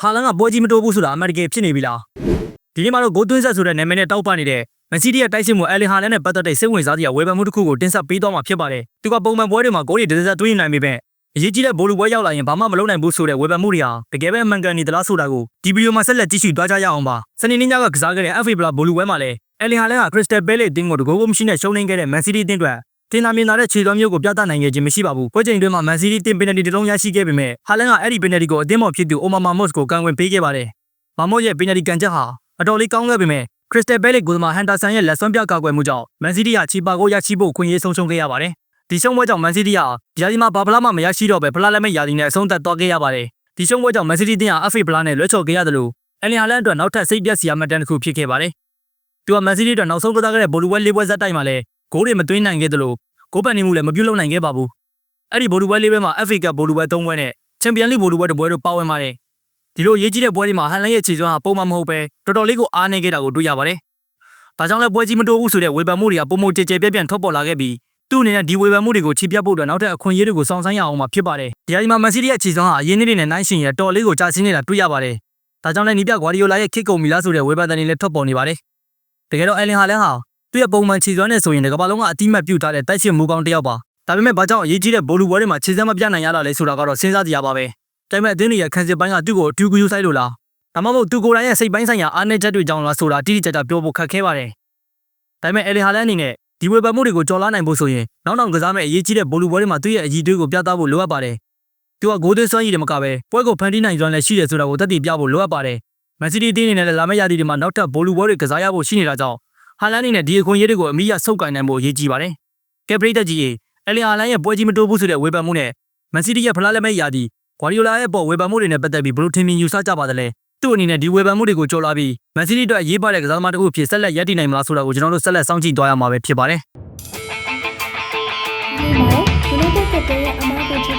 ဟာလန်ကပွဲကြီးမတိုးဘူးဆိုတာအမှန်တကယ်ဖြစ်နေပြီလားဒီနေ့မှာတော့ဂိုးသွင်းဆက်ဆိုတဲ့နာမည်နဲ့တောက်ပနေတဲ့မန်စီးတီးရဲ့တိုက်စစ်မှုအယ်လင်ဟာလန်နဲ့ပတ်သက်တဲ့စိတ်ဝင်စားစရာဝေဖန်မှုတစ်ခုကိုတင်ဆက်ပေးသွားမှာဖြစ်ပါတယ်သူကပုံမှန်ပွဲတွေမှာဂိုးတွေတစ်စက်သွင်းနိုင်ပေမဲ့အရေးကြီးတဲ့ဘိုလူပွဲရောက်လာရင်ဘာမှမလုပ်နိုင်ဘူးဆိုတဲ့ဝေဖန်မှုတွေဟာတကယ်ပဲအမှန်ကန်နေသလားဆိုတာကိုဒီဗီဒီယိုမှာဆက်လက်ကြည့်ရှုသွားကြရအောင်ပါစနေနေ့ညကကစားခဲ့တဲ့ FA ဘလာဘိုလူပွဲမှာလည်းအယ်လင်ဟာလန်ကခရစ္စတယ်ဘဲလေအတင်းကိုတကိုးကိုမရှိနဲ့ရှုံးနေခဲ့တဲ့မန်စီးတီးအတင်းအတွက် တင်လာမြင်လာတဲ့ခြေတော်မျိုးကိုပြသနိုင်ခဲ့ခြင်းမရှိပါဘူးပွဲချိန်တွင်းမှာမန်စီးတီးတင်ပင်နယ်တီတစ်လုံးရရှိခဲ့ပေမဲ့ဟာလန်ကအဲ့ဒီပင်နယ်တီကိုအတင်းမော်ဖြစ်သူအိုမာမာမော့စ်ကိုကန်ဝင်ပေးခဲ့ပါတယ်မာမော့ရဲ့ပင်နယ်တီကန်ချက်ဟာအတော်လေးကောင်းခဲ့ပေမဲ့ခရစ္စတယ်ဘဲလေကိုသမာဟန်တာဆန်ရဲ့လက်စွမ်းပြကာကွယ်မှုကြောင့်မန်စီးတီးကချီပါကိုရရှိဖို့ခွင့်ရေးဆုံးရှုံးခဲ့ရပါတယ်ဒီရှုံးပွဲကြောင့်မန်စီးတီးကဒီယာဒီမှာဘာဖလားမှမရရှိတော့ပဲဖလားလက်မဲ့ယာဒီနဲ့အဆုံးသတ်သွားခဲ့ရပါတယ်ဒီရှုံးပွဲကြောင့်မန်စီးတီးတင်းဟာ FA ဖလားနဲ့လွဲချော်ခဲ့ရတယ်လို့အယ်လင်ဟာလန်အတွက်နောက်ထပ်စိတ်ပြက်စရာမှတ်တမ်းတစ်ခုဖြစ်ခဲ့ပါတယ်သူကမန်စီးတီးအတွက်နောက်ဆုံးကစားခဲ့တဲ့ဘောလူပွဲလေးပွဲဇက်တိုက်မှာလည်း ဂိုးတွေမသွင်းနိုင်ခဲ့သလိုဂိုးပန်နေမှုလည်းမပြုတ်လုပ်နိုင်ခဲ့ပါဘူးအဲ့ဒီဘောလူပွဲလေးပွဲမှာ FA ကဘောလူပွဲ၃ပွဲနဲ့ချန်ပီယံလိဘောလူပွဲတစ်ပွဲတို့ပါဝင်ပါတယ်ဒီလိုရေးကြီးတဲ့ပွဲတွေမှာဟန်လန်ရဲ့ခြေစွမ်းဟာပုံမှန်မဟုတ်ပဲတော်တော်လေးကိုအားနေခဲ့တာကိုတွေ့ရပါတယ်ဒါကြောင့်လည်းပွဲကြီးမတိုးဘူးဆိုတဲ့ဝေဖန်မှုတွေကပုံမကြဲကြဲပြက်ပြန့်ထွက်ပေါ်လာခဲ့ပြီးသူ့အနေနဲ့ဒီဝေဖန်မှုတွေကိုချီပြတ်ဖို့အတွက်နောက်ထပ်အခွင့်အရေးတွေကိုစောင့်ဆိုင်းရအောင်မှာဖြစ်ပါတယ်ဒီအချိန်မှာမန်စီးတီးရဲ့ခြေစွမ်းဟာအရင်နေ့တွေနဲ့နိုင်ရှင်ရတော်လေးကိုကြာဆင်းနေတာတွေ့ရပါတယ်ဒါကြောင့်လည်းနီးပြဂွာဒီယိုလာရဲ့ခစ်ကုန်မီလာဆိုတဲ့ဝေဖန်တဲ့တွေလည်းထွက်ပေါ်နေပါတယ်တကယ်တော့အယ်လင်ဟာလန်ဟာ သူ့ရဲ့ပုံမှန်ခြေစွမ်းနဲ့ဆိုရင်ဒီကမ္ဘာလုံးကအတိမတ်ပြုတ်ထားတဲ့တိုက်ရှင်မူကောင်းတစ်ယောက်ပါဒါပေမဲ့ဘာကြောင့်အရေးကြီးတဲ့ဘိုလူပွဲတွေမှာခြေစမ်းမပြနိုင်ရတာလဲဆိုတာကတော့စဉ်းစားကြရပါပဲဒါပေမဲ့အသင်းတွေရဲ့ခံစစ်ပိုင်းကသူ့ကိုအထူးဂရုစိုက်လို့လားဒါမှမဟုတ်သူကိုယ်တိုင်ရဲ့စိတ်ပိုင်းဆိုင်ရာအားနည်းချက်တွေကြောင့်လားဆိုတာတိတိကျကျပြောဖို့ခက်ခဲပါတယ်ဒါပေမဲ့အယ်လင်ဟာလန်အနေနဲ့ဒီဝေဖန်မှုတွေကိုကြော်လာနိုင်ဖို့ဆိုရင်နောက်နောင်ကစားမဲ့အရေးကြီးတဲ့ဘိုလူပွဲတွေမှာသူ့ရဲ့အရေးတွေကိုပြသဖို့လိုအပ်ပါတယ်သူကဂိုးသွင်းစွမ်းရည်တွေမကပဲပွဲကိုဖန်တီးနိုင်စွမ်းလည်းရှိတယ်ဆိုတာကိုသက်သေပြဖို့လိုအပ်ပါတယ်မန်စီးတီးတင်းအနေနဲ့လာမယ့်ရာသီတွေမှာနောက်ထပ်ဘိုလူပွဲတွေကစားရဖို့ရှိနေတာကြောင့် ဟာလန်အနေနဲ့ဒီအခွင့်အရေးတွေကိုအမိရဆုပ်ကိုင်နိုင်ဖို့အရေးကြီးပါတယ်ကက်ပရိတက်ကြီးရေအယ်လင်ဟာလန်ရဲ့ပွဲကြီးမတိုးဘူးဆိုတဲ့ဝေဖန်မှုနဲ့မန်စီးတီးရဲ့ဖလားလက်မဲ့ရာသီဂွာဒီယိုလာရဲ့ပေါ်ဝေဖန်မှုတွေနဲ့ပတ်သက်ပြီးဘယ်လိုထင်မြင်ယူဆကြပါသလဲသူ့အနေနဲ့ဒီဝေဖန်မှုတွေကိုကြော်လာပြီးမန်စီးတီးအတွက်အရေးပါတဲ့ကစားသမားတစ်ခုအဖြစ်ဆက်လက်ရပ်တည်နိုင်မလားဆိုတာကိုကျွန်တော်တို့ဆက်လက်စောင့်ကြည့်သွားရမှာပဲဖြစ်ပါတယ်ဒီမှာ United ကတည်းကအမားကိုချစ်